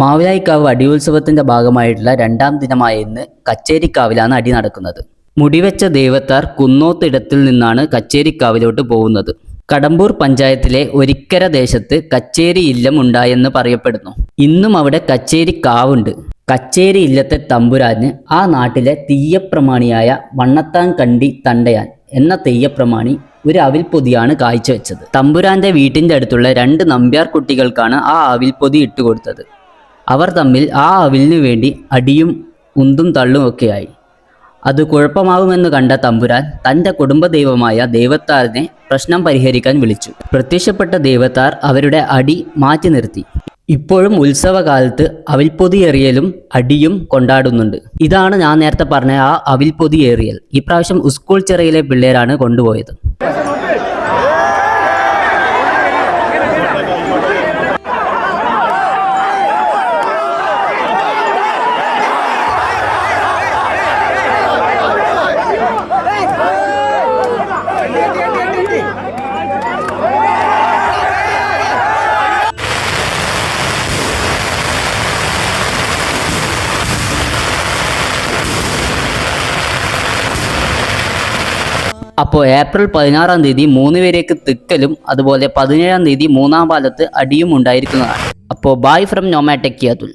മാവിലായിക്കാവ് അടിയുത്സവത്തിന്റെ ഭാഗമായിട്ടുള്ള രണ്ടാം ദിനമായ ഇന്ന് കച്ചേരിക്കാവിലാണ് അടി നടക്കുന്നത്. മുടിവെച്ച ദൈവത്താർ കുന്നോത്തിടത്തിൽ നിന്നാണ് കച്ചേരിക്കാവിലോട്ട് പോകുന്നത്. കടമ്പൂർ പഞ്ചായത്തിലെ ഒരിക്കര ദേശത്ത് കച്ചേരി ഇല്ലം ഉണ്ടായെന്ന് പറയപ്പെടുന്നു. ഇന്നും അവിടെ കച്ചേരി കാവുണ്ട്. കച്ചേരി ഇല്ലത്തെ തമ്പുരാന് ആ നാട്ടിലെ തീയപ്രമാണിയായ വണ്ണത്താൻ കണ്ടി തണ്ടയാൻ എന്ന തെയ്യപ്രമാണി ഒരു അവിൽപ്പൊതിയാണ് കാഴ്ചവെച്ചത്. തമ്പുരാന്റെ വീട്ടിന്റെ അടുത്തുള്ള രണ്ട് നമ്പ്യാർ കുട്ടികൾക്കാണ് ആ അവിൽപ്പൊതി ഇട്ടുകൊടുത്തത്. അവർ തമ്മിൽ ആ അവിലിനു വേണ്ടി അടിയും ഉന്തും തള്ളും ഒക്കെയായി. അത് കുഴപ്പമാകുമെന്ന് കണ്ട തമ്പുരാൻ തന്റെ കുടുംബദൈവമായ ദേവത്താറിനെ പ്രശ്നം പരിഹരിക്കാൻ വിളിച്ചു. പ്രത്യക്ഷപ്പെട്ട ദേവത്താർ അവരുടെ അടി മാറ്റി നിർത്തി. ഇപ്പോഴും ഉത്സവകാലത്ത് അവിൽപ്പൊതി എറിയലും അടിയും കൊണ്ടാടുന്നുണ്ട്. ഇതാണ് ഞാൻ നേരത്തെ പറഞ്ഞ ആ അവിൽപ്പൊതി എറിയൽ ഇപ്രാവശ്യം സ്കൂൾ ചെറിയിലെ പിള്ളേരാണ് കൊണ്ടുപോയത്. അപ്പോൾ ഏപ്രിൽ പതിനാറാം തീയതി മൂന്ന് പേരേക്ക് തിക്കലും അതുപോലെ പതിനേഴാം തീയതി മൂന്നാം പാലത്ത് അടിയും ഉണ്ടായിരിക്കുന്നതാണ്. അപ്പോൾ ബായ് ഫ്രം അതുൽ